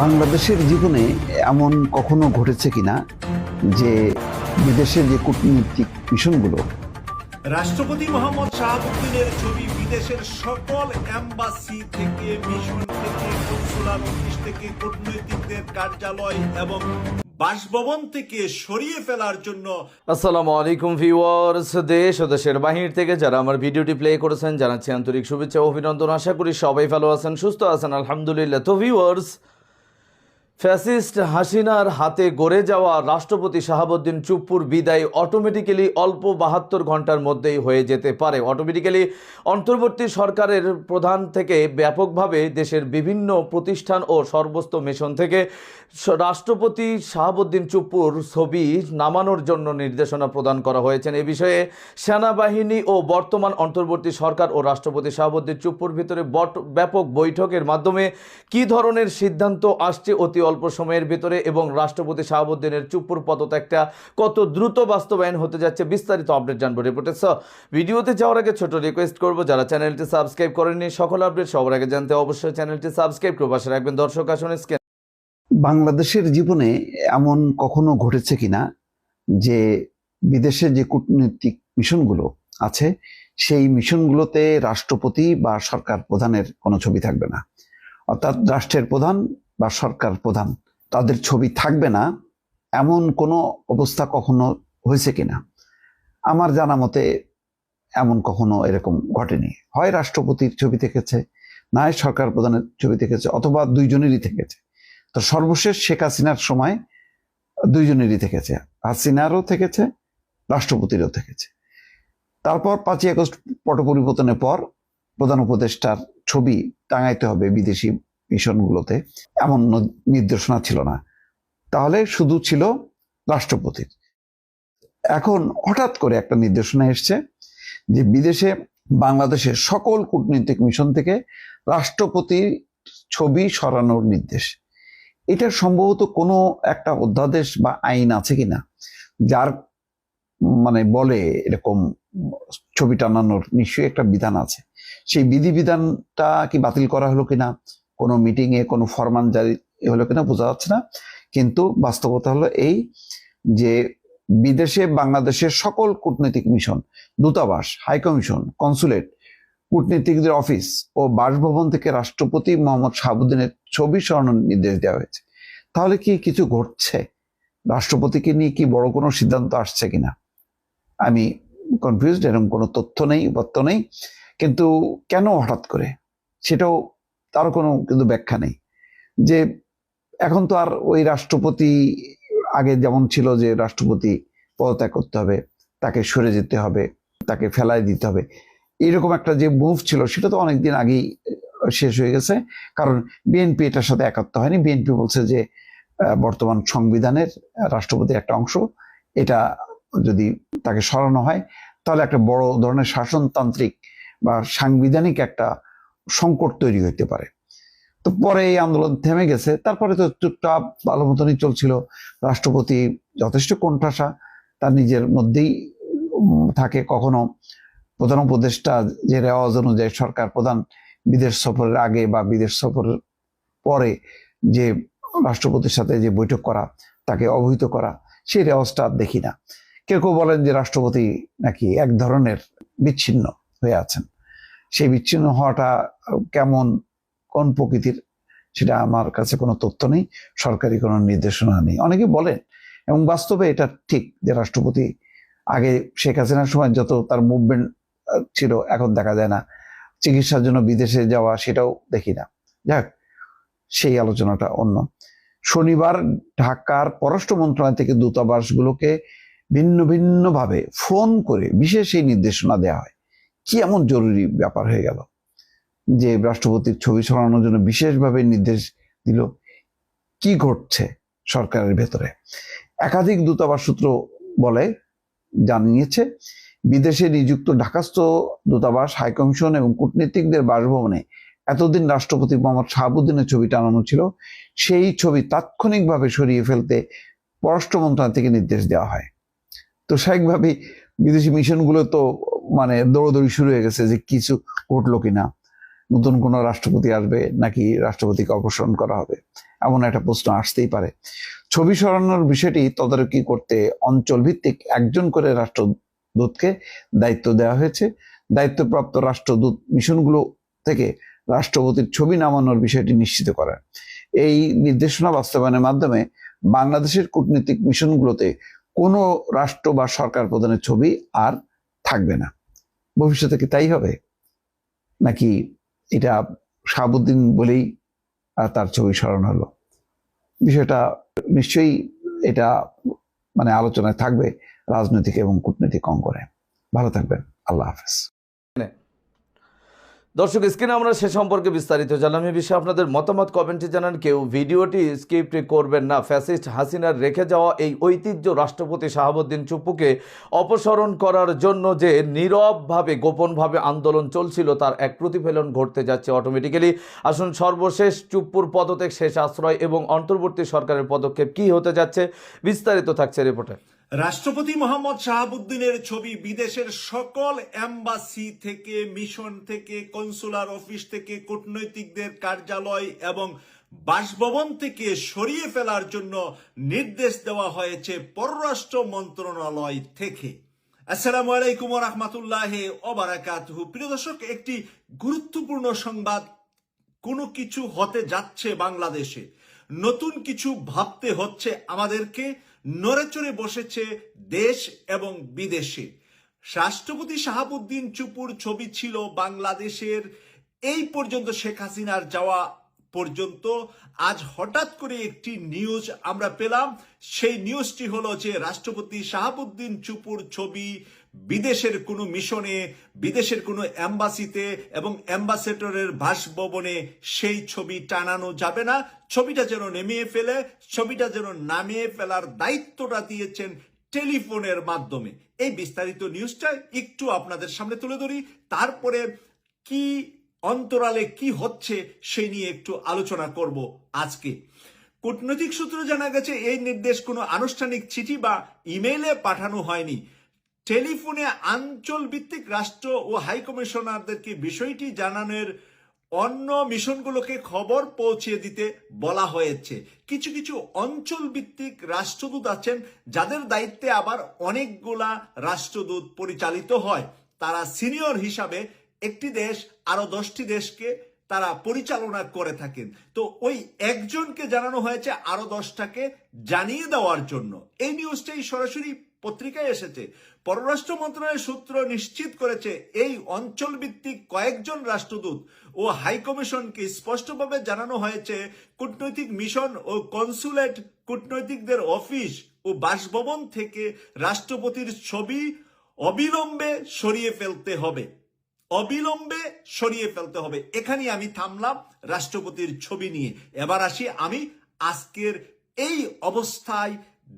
বাংলাদেশের জীবনে এমন কখনো ঘটেছে কিনা যে বিদেশের যে কূটনীতিক মিশনগুলো রাষ্ট্রপতি মোহাম্মদ শাহাবুদ্দিনের ছবি বিদেশের সকল এম্বাসি থেকে মিশন থেকে কনসুলার অফিস থেকে কূটনৈতিকদের কার্যালয় এবং বাসভবন থেকে সরিয়ে ফেলার জন্য আসসালামু আলাইকুম ভিউয়ার্স দেশ ও দেশের বাহির থেকে যারা আমার ভিডিওটি প্লে করেছেন জানাচ্ছি আন্তরিক শুভেচ্ছা ও অভিনন্দন। আশা করি সবাই ভালো আছেন সুস্থ আছেন আলহামদুলিল্লাহ। তো ভিউয়ার্স ফ্যাসিস্ট হাসিনার হাতে গড়ে যাওয়া রাষ্ট্রপতি শাহাবুদ্দিন চুপ্পুর বিদায় অটোমেটিক্যালি অল্প বাহাত্তর ঘণ্টার মধ্যেই হয়ে যেতে পারে। অটোমেটিক্যালি অন্তর্বর্তী সরকারের প্রধান থেকে ব্যাপকভাবে দেশের বিভিন্ন প্রতিষ্ঠান ও সর্বস্ত মিশন থেকে রাষ্ট্রপতি শাহাবুদ্দিন চুপ্পুর ছবি নামানোর জন্য নির্দেশনা প্রদান করা হয়েছে। এ বিষয়ে সেনাবাহিনী ও বর্তমান অন্তর্বর্তী সরকার ও রাষ্ট্রপতি শাহাবুদ্দিন চুপ্পুর ভিতরে বট- ব্যাপক বৈঠকের মাধ্যমে কি ধরনের সিদ্ধান্ত আসছে অতি অল্প সময়ের ভিতরে এবং রাষ্ট্রপতি শাহাবুদ্দিনের চুপ্পুর পদত্যাগটা কত দ্রুত বাস্তবায়ন হতে যাচ্ছে বিস্তারিত আপডেট জানব রিপোর্টের সহ ভিডিওতে যাওয়ার আগে ছোট রিকোয়েস্ট করব, যারা চ্যানেলটি সাবস্ক্রাইব করেননি, সকল আপডেট সবার আগে জানতে অবশ্যই চ্যানেলটি সাবস্ক্রাইব করে পাশে রাখবেন। দর্শক, আসনে স্ক্যান বাংলাদেশের জীবনে এমন কখনো ঘটেছে কিনা যে বিদেশে যে কূটনৈতিক মিশনগুলো আছে, সেই মিশনগুলোতে রাষ্ট্রপতি বা সরকার প্রধানের কোনো ছবি থাকবে না। অর্থাৎ রাষ্ট্রের প্রধান বা সরকার প্রধান, তাদের ছবি থাকবে না, এমন কোনো অবস্থা কখনো হয়েছে কিনা? আমার জানা মতে এমন কখনো এরকম ঘটেনি। হয় রাষ্ট্রপতির ছবি থেকেছে না হয় সরকার প্রধানের ছবি থেকেছে, অথবা দুইজনেরই থেকেছে। তো সর্বশেষ শেখ হাসিনার সময় দুইজনেরই থেকেছে। হাসিনারও থেকেছে, রাষ্ট্রপতিরও থেকেছে। তারপর পাঁচই আগস্ট পট পরিবর্তনের পর প্রধান উপদেষ্টার ছবি টাঙাইতে হবে বিদেশি মিশনগুলোতে এমন নির্দেশনা ছিল না। তাহলে শুধু ছিল রাষ্ট্রপতির এখন হঠাৎ করে একটা নির্দেশনা এসছে যে বিদেশে বাংলাদেশের সকল কূটনৈতিক মিশন থেকে রাষ্ট্রপতির ছবি সরানোর নির্দেশ। এটা সম্ভবত কোনো একটা অধ্যাদেশ বা আইন আছে কিনা, যার মানে বলে এরকম ছবি টানানোর নিশ্চয়ই একটা বিধান আছে। সেই বিধিবিধানটা কি বাতিল করা হলো কিনা কোনো মিটিং এ, কোনো ফরমান জারি এ হলো কিনা বোঝা যাচ্ছে না। কিন্তু বাস্তবতা হলো এই যে বিদেশে বাংলাদেশের সকল কূটনৈতিক মিশন দূতাবাস হাইকমিশন কনসুলেট কূটনীতিকদের অফিস ও বাসভবন থেকে রাষ্ট্রপতি মোহাম্মদ শাহাবুদ্দিনের ছবি সরানোর নির্দেশ দেওয়া হয়েছে। তাহলে কি কিছু ঘটছে? রাষ্ট্রপতিকে নিয়ে কি বড় কোনো সিদ্ধান্ত আসছে কিনা? আমি কনফিউজড এরকম কোনো তথ্য নেই, উপাত্ত নেই। কিন্তু কেন হঠাৎ করে? সেটাও তারও কোনো কিন্তু ব্যাখ্যা নেই। যে এখন তো আর ওই রাষ্ট্রপতি আগে যেমন ছিল যে রাষ্ট্রপতি পদত্যাগ করতে হবে, তাকে সরে যেতে হবে, তাকে ফেলাই দিতে হবে। এরকম একটা যে মুভ ছিল সেটা তো অনেকদিন আগেই শেষ হয়ে গেছে। কারণ বিএনপি এটার সাথে একাত্ম হয়নি। বিএনপি বলছে যে বর্তমান সংবিধানের রাষ্ট্রপতির একটা অংশ। এটা যদি তাকে সরানো হয়, তাহলে একটা বড় ধরনের শাসনতান্ত্রিক বা সাংবিধানিক একটা সংকট তৈরি হতে পারে। তো পরে এই আন্দোলন থেমে গেছে। তারপরে তো চুপচাপ ভালো মতনই চলছিল। রাষ্ট্রপতি যথেষ্ট কোণঠাসা, তার নিজের মধ্যেই থাকে কখনো প্রধান উপদেষ্টা যে রেওয়াজ অনুযায়ী সরকার প্রধান বিদেশ সফরের আগে বা বিদেশ সফরের পরে যে রাষ্ট্রপতির সাথে যে বৈঠক করা, তাকে অবহিত করা, সেই রেওয়াজটা আর দেখি না। কেউ কেউ বলেন যে রাষ্ট্রপতি নাকি এক ধরনের বিচ্ছিন্ন হয়ে আছেন। সেই বিচ্ছিন্ন হওয়াটা কেমন, কোন প্রকৃতির, সেটা আমার কাছে কোনো তথ্য নেই, সরকারি কোনো নির্দেশনা নেই। অনেকে বলেন, এবং বাস্তবে এটা ঠিক যে রাষ্ট্রপতি আগে শেখ হাসিনার সময় যত তার মুভমেন্ট ছিল, এখন দেখা যায় না। চিকিৎসার জন্য বিদেশে যাওয়া সেটাও দেখি না। যাক, সেই আলোচনাটা অন্য। শনিবার ঢাকার পররাষ্ট্র মন্ত্রণালয় থেকে দূতাবাসগুলোকে ভিন্ন ভিন্ন ভাবে ফোন করে বিশেষ এই নির্দেশনা দেওয়া হয়। কি এমন জরুরি ব্যাপার হয়ে গেল? যে রাষ্ট্রপতির ছবি সরানোর জন্য বিশেষভাবে নির্দেশ দিল। কি ঘটছে সরকারের ভেতরে? একাধিক দূতাবাস সূত্র বলে, জানিয়েছে, বিদেশে নিযুক্ত ঢাকাস্থ দূতাবাস হাইকমিশন এবং কূটনীতিকদের বাসভবনে এতদিন রাষ্ট্রপতি মোহাম্মদ শাহাবুদ্দিনের ছবি টানানো ছিল। সেই ছবি তাৎক্ষণিকভাবে সরিয়ে ফেলতে পররাষ্ট্র মন্ত্রণালয় থেকে নির্দেশ দেওয়া হয়। তো স্বাভাবিকভাবেই বিদেশি মিশনগুলো তো মানে দৌড়দৌড়ি শুরু হয়ে গেছে যে কিছু ঘটলো কিনা। নতুন কোনো রাষ্ট্রপতি আসবে নাকি রাষ্ট্রপতিকে অপসারণ করা হবে? এমন একটা প্রশ্ন আসতেই পারে। ছবি সরানোর বিষয়টি তদারকি করতে অঞ্চল ভিত্তিক একজন করে রাষ্ট্রদূতকে দায়িত্ব দেওয়া হয়েছে। দায়িত্বপ্রাপ্ত রাষ্ট্রদূত মিশনগুলো থেকে রাষ্ট্রপতির ছবি নামানোর বিষয়টি নিশ্চিত করেন। এই নির্দেশনা বাস্তবায়নের মাধ্যমে বাংলাদেশের কূটনীতিক মিশনগুলোতে কোনো রাষ্ট্র বা সরকার প্রধানের ছবি আর থাকবে না। ভবিষ্যতে কি তাই হবে? নাকি এটা শাহাবুদ্দিন বলেই তার ছবি স্মরণ হলো? বিষয়টা নিশ্চয়ই এটা মানে আলোচনায় থাকবে রাজনৈতিক এবং কূটনৈতিক অঙ্গনে। ভালো থাকবেন। আল্লাহ হাফেজ। দর্শক, স্ক্রিনে আমরা সে সম্পর্কে বিস্তারিত জানলাম এই বিষয়ে আপনাদের মতামত কমেন্টে জানান। কেউ ভিডিওটি স্ক্রিপ্ট করবেন না। ফ্যাসিস্ট হাসিনার রেখে যাওয়া এই ঐতিহ্য রাষ্ট্রপতি শাহাবুদ্দিন চুপ্পুকে অপসারণ করার জন্য যে নীরবভাবে, গোপনভাবে আন্দোলন চলছিল, তার এক প্রতিফলন ঘটতে যাচ্ছে অটোমেটিক্যালি আসুন, সর্বশেষ চুপ্পুর পদত্যাগ, শেষ আশ্রয় এবং অন্তর্বর্তী সরকারের পদক্ষেপ কি হতে যাচ্ছে, বিস্তারিত থাকছে রিপোর্টে রাষ্ট্রপতি মোহাম্মদ শাহাবুদ্দিনের ছবি বিদেশের সকল এম্বাসি থেকে, মিশন থেকে, কনসুলার অফিস থেকে, কূটনৈতিকদের কার্যালয় এবং বাসভবন থেকে সরিয়ে ফেলার জন্য নির্দেশ দেওয়া হয়েছে পররাষ্ট্র মন্ত্রণালয় থেকে। আসসালামু আলাইকুম রহমতুল্লাহ ওবারাকাতুহু প্রিয় দর্শক, একটি গুরুত্বপূর্ণ সংবাদ, কোনো কিছু হতে যাচ্ছে বাংলাদেশে। নতুন কিছু ভাবতে হচ্ছে আমাদেরকে। নড়েচড়ে বসেছে দেশ এবং বিদেশে। রাষ্ট্রপতি শাহাবুদ্দিন চুপুর ছবি ছিল বাংলাদেশের। এই পর্যন্ত শেখ হাসিনার যাওয়া পর্যন্ত আজ হঠাৎ করে একটি নিউজ আমরা পেলাম। সেই নিউজটি হলো যে রাষ্ট্রপতি শাহাবুদ্দিন চুপুর ছবি বিদেশের কোনো মিশনে, বিদেশের কোনো অ্যাম্বাসিতে এবং অ্যাম্বাসেডরের বাসভবনে সেই ছবি টানানো যাবে না। ছবিটা যেন নেমিয়ে ফেলে, ছবিটা যেন নামিয়ে ফেলার দায়িত্বটা দিয়েছেন টেলিফোনের মাধ্যমে। এই বিস্তারিত নিউজটা একটু আপনাদের সামনে তুলে ধরি। তারপরে কি অন্তরালে কি হচ্ছে সেই নিয়ে একটু আলোচনা করব আজকে। কূটনৈতিক সূত্রে জানা গেছে, এই নির্দেশ কোনো আনুষ্ঠানিক চিঠি বা ইমেইলে পাঠানো হয়নি। টেলিফোনে আঞ্চল ভিত্তিক রাষ্ট্র ও হাই কমিশনারদেরকে বিষয়টি জানানোর অন্য মিশনগুলোকে খবর পৌঁছে দিতে বলা হয়েছে। কিছু কিছু অঞ্চল ভিত্তিক রাষ্ট্রদূত আছেন, যাদের দায়িত্বে আবার অনেকগুলা রাষ্ট্রদূত পরিচালিত হয়। তারা সিনিয়র হিসাবে একটি দেশ আরও দশটি দেশকে তারা পরিচালনা করে থাকেন। তো ওই একজনকে জানানো হয়েছে আরও দশটাকে জানিয়ে দেওয়ার জন্য। এই নিউজটাই সরাসরি পত্রিকায় এসেছে, পররাষ্ট্র মন্ত্রণালয়ের সূত্র নিশ্চিত করেছে, এই অঞ্চল ভিত্তিক কয়েকজন রাষ্ট্রদূত ও হাইকমিশনকে স্পষ্টভাবে জানানো হয়েছে, কূটনৈতিক মিশন ও কনসুলেট কূটনৈতিকদের অফিস ও বাসভবন থেকে রাষ্ট্রপতির ছবি অবিলম্বে সরিয়ে ফেলতে হবে। অবিলম্বে সরিয়ে ফেলতে হবে। এখানে আমি থামলাম রাষ্ট্রপতির ছবি নিয়ে। এবার আসি আমি আজকের এই অবস্থায়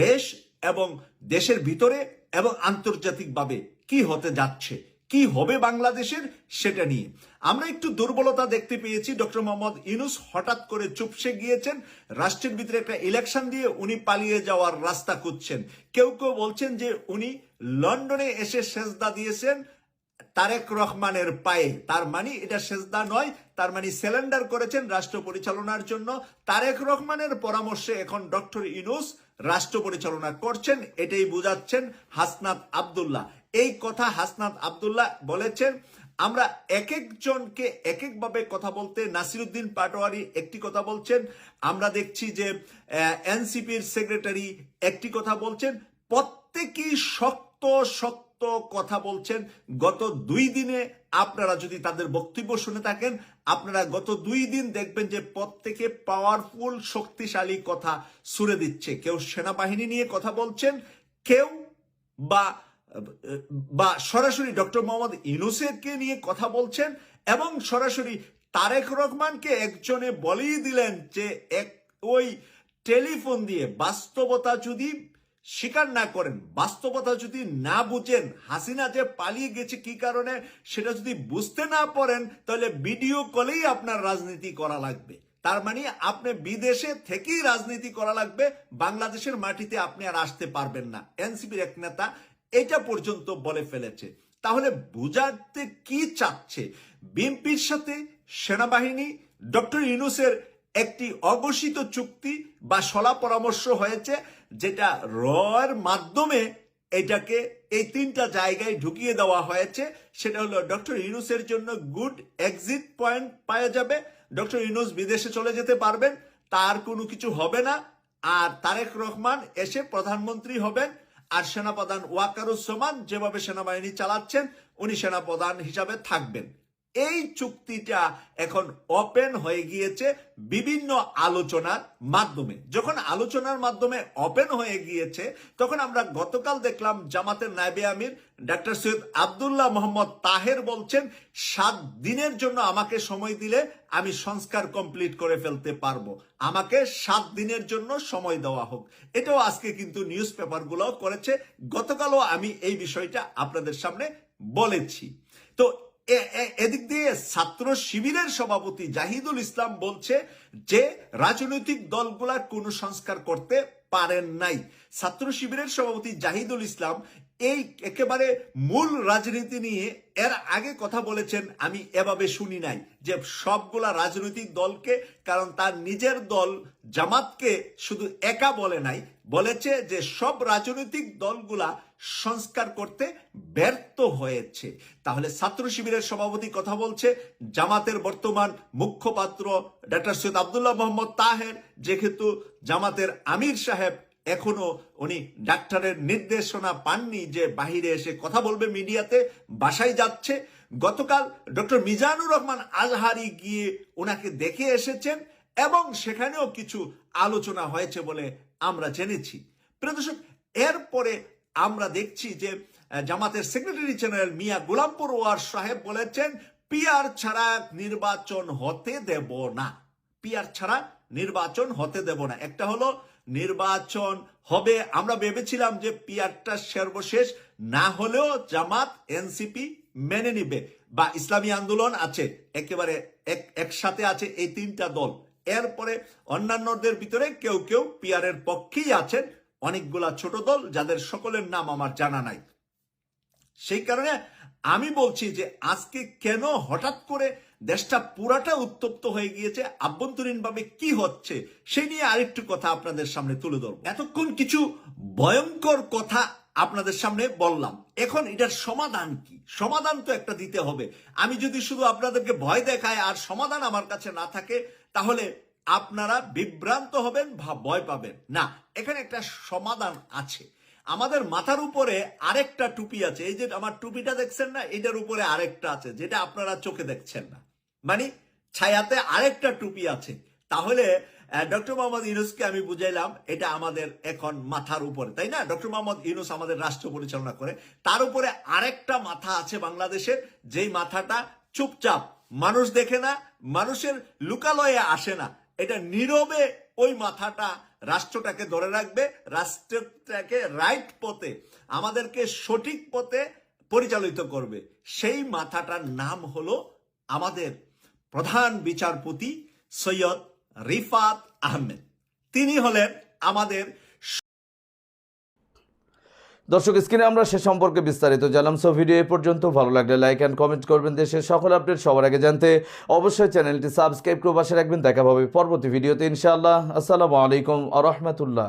দেশ এবং দেশের ভিতরে এবং আন্তর্জাতিকভাবে কি হতে যাচ্ছে, কি হবে বাংলাদেশের সেটা নিয়ে। আমরা একটু দুর্বলতা দেখতে পেয়েছি। ডক্টর মোহাম্মদ ইনুস হঠাৎ করে চুপসে গিয়েছেন। রাষ্ট্রের ভিতরে একটা ইলেকশন দিয়ে উনি পালিয়ে যাওয়ার রাস্তা খুঁজছেন। কেউ কেউ বলছেন যে উনি লন্ডনে এসে সেজদা দিয়েছেন তারেক রহমানের পায়ে। তার মানে এটা সেজদা নয়, তার মানে সিলেন্ডার করেছেন রাষ্ট্র পরিচালনার জন্য। তারেক রহমানের পরামর্শে এখন ডক্টর ইনুস রাষ্ট্র পরিচালনা করছেন, এটাই বুঝাচ্ছেন হাসনাত আবদুল্লাহ। এই কথা হাসনাত আবদুল্লাহ বলেছেন, আমরা এক একজনকে এক একভাবে কথা বলতে নাসিরুদ্দিন পাটোয়ারি একটি কথা বলছেন, আমরা দেখছি যে এনসিপির সেক্রেটারি একটি কথা বলছেন, প্রত্যেকেই শক্ত শক্ত কথা বলছেন, গত দুই দিনে আপনারা যদি তাদের বক্তব্য শুনে থাকেন, আপনারা গত দুই দিন দেখবেন যে প্রত্যেকে পাওয়ারফুল শক্তিশালী কথা সুরে দিচ্ছে। কেউ সেনাবাহিনী নিয়ে কথা বলছেন, কেউ বা বা সরাসরি ডক্টর মোহাম্মদ ইউনুসেরকে নিয়ে কথা বলছেন এবং সরাসরি তারেক রহমানকে একজনে বলেই দিলেন যে এক, ওই টেলিফোন দিয়ে বাস্তবতা যদি স্বীকার না করেন। বাস্তবতা যদি না বুঝেন, হাসিনা যে পালিয়ে গেছে কি কারণে, সেটা যদি বুঝতে না পারেন, তাহলে ভিডিও কলেই আপনার রাজনীতি করা লাগবে। তার মানে আপনি বিদেশে থেকেই রাজনীতি করা লাগবে, বাংলাদেশের মাটিতে আপনি আর আসতে পারবেন না। এনসিপির এক নেতা এটা পর্যন্ত বলে ফেলেছে। তাহলে বুঝাতে কি চাচ্ছে? বিএনপির সাথে সেনাবাহিনী, ডক্টর ইউনুসের একটি অঘোষিত চুক্তি বা সলা পরামর্শ হয়েছে যেটা রয়ের মাধ্যমে এটাকে এই তিনটা জায়গায় ঢুকিয়ে দেওয়া হয়েছে, সেটা হলো ডক্টর ইউনুসের জন্য গুড এক্সিট পয়েন্ট পাওয়া যাবে। ডক্টর ইউনুস বিদেশে চলে যেতে পারবেন, তার কোনো কিছু হবে না। আর তারেক রহমান এসে প্রধানমন্ত্রী হবেন, আর সেনাপ্রধান ওয়াকারুজ্জামান যেভাবে সেনাবাহিনী চালাচ্ছেন, উনি সেনাপ্রধান হিসাবে থাকবেন। এই চুক্তিটা এখন ওপেন হয়ে গিয়েছে বিভিন্ন আলোচনার মাধ্যমে। যখন আলোচনার মাধ্যমে ওপেন হয়ে গিয়েছে, তখন আমরা গতকাল দেখলাম জামাতের নাইবে আমির ডাক্তার সৈয়দ আবদুল্লাহ মোহাম্মদ তাহের বলছেন, সাত দিনের জন্য আমাকে সময় দিলে আমি সংস্কার কমপ্লিট করে ফেলতে পারব। আমাকে সাত দিনের জন্য সময় দেওয়া হোক। এটাও আজকে কিন্তু নিউজ পেপারগুলো করেছে। গতকালও আমি এই বিষয়টা আপনাদের সামনে বলেছি। তো এদিক দিয়ে ছাত্র শিবিরের সভাপতি জাহিদুল ইসলাম বলছে যে রাজনৈতিক দলগুলা কোনো সংস্কার করতে পারেন নাই। ছাত্র শিবিরের সভাপতি জাহিদুল ইসলাম এই একেবারে মূল রাজনীতি নিয়ে এর আগে কথা বলেছেন, আমি এভাবে শুনি নাই, যে সবগুলা রাজনৈতিক দলকে, কারণ তার নিজের দল জামাতকে শুধু একা বলে নাই, বলেছে যে সব রাজনৈতিক দলগুলা সংস্কার করতে ব্যর্থ হয়েছে। তাহলে ছাত্র শিবিরের সভাপতি কথা বলছে, জামাতের বর্তমান মুখ্যপাত্র ডক্টর সৈয়দ আবদুল্লাহ মোহাম্মদ তাহের, যেহেতু জামাতের আমির সাহেব এখনও উনি ডাক্তারের নির্দেশনা পাননি যে বাহিরে এসে কথা বলবে মিডিয়াতে, বাসায় যাচ্ছে। গতকাল ডক্টর মিজানুর রহমান আজহারি গিয়ে ওনাকে দেখে এসেছেন এবং সেখানেও কিছু আলোচনা হয়েছে বলে আমরা জেনেছি। প্রিয় দর্শক, এরপরে আমরা দেখছি যে জামাতের সেক্রেটারি জেনারেল মিয়া গোলামপুর ওয়ার সাহেব বলেছেন পিয়ার ছাড়া নির্বাচন হতে দেব না। পিয়ার ছাড়া নির্বাচন হতে দেব না। একটা হলো নির্বাচন হবে। আমরা ভেবেছিলাম যে পিয়ারটা সর্বশেষ, না হলেও জামাত, এনসিপি মেনে নিবে বা ইসলামী আন্দোলন আছে, একেবারে এক, একসাথে আছে এই তিনটা দল। এরপরে অন্যান্যদের ভিতরে কেউ কেউ পিয়ারের পক্ষেই আছেন, অনেকগুলা ছোট দল যাদের সকলের নাম আমার জানা নাই। সেই কারণে আমি বলছি যে আজকে কেন হঠাৎ করে দেশটা পুরাটা উত্তপ্ত হয়ে গিয়েছে। আভ্যন্তরীণভাবে কি হচ্ছে সেই নিয়ে আরেকটু কথা আপনাদের সামনে তুলে ধরবো। এতক্ষণ কিছু ভয়ঙ্কর কথা আপনাদের সামনে বললাম। এখন এটার সমাধান কি? সমাধান তো একটা দিতে হবে। আমি যদি শুধু আপনাদেরকে ভয় দেখায় আর সমাধান আমার কাছে না থাকে, তাহলে আপনারা বিভ্রান্ত হবেন বা ভয় পাবেন। না, এখানে একটা সমাধান আছে। আমাদের মাথার উপরে আরেকটা টুপি আছে। এই যে আমার টুপিটা দেখছেন না, এটার উপরে আরেকটা আছে, যেটা আপনারা চোখে দেখছেন না। মানে ছায়াতে আরেকটা টুপি আছে। তাহলে ডক্টর মোহাম্মদ ইউনুসকে আমি বুঝাইলাম, এটা আমাদের এখন মাথার উপরে, তাই না? ডক্টর মোহাম্মদ ইউনুস আমাদের রাষ্ট্র পরিচালনা করে। তার উপরে আরেকটা মাথা আছে বাংলাদেশের, যেই মাথাটা চুপচাপ, মানুষ দেখে না, মানুষের লুকালয়ে আসে না। এটা নীরবে ওই মাথাটা রাষ্ট্রটাকে ধরে রাখবে, রাষ্ট্রটাকে রাইট পথে, আমাদেরকে সঠিক পথে পরিচালিত করবে। সেই মাথাটার নাম হলো আমাদের প্রধান বিচারপতি সৈয়দ রিফাত আহমেদ। তিনি হলেন আমাদের দর্শক, স্ক্রিনে আমরা সে সম্পর্কে বিস্তারিত জানলাম। সো ভিডিও এ পর্যন্ত ভালো লাগলে লাইক অ্যান্ড কমেন্ট করবেন। দেশের সকল আপডেট সবার আগে জানতে অবশ্যই চ্যানেলটি সাবস্ক্রাইব করে পাশে রাখবেন। দেখা হবে পরবর্তী ভিডিওতে ইনশাআল্লাহ। আসসালামু আলাইকুম আ রহমতুল্লাহ।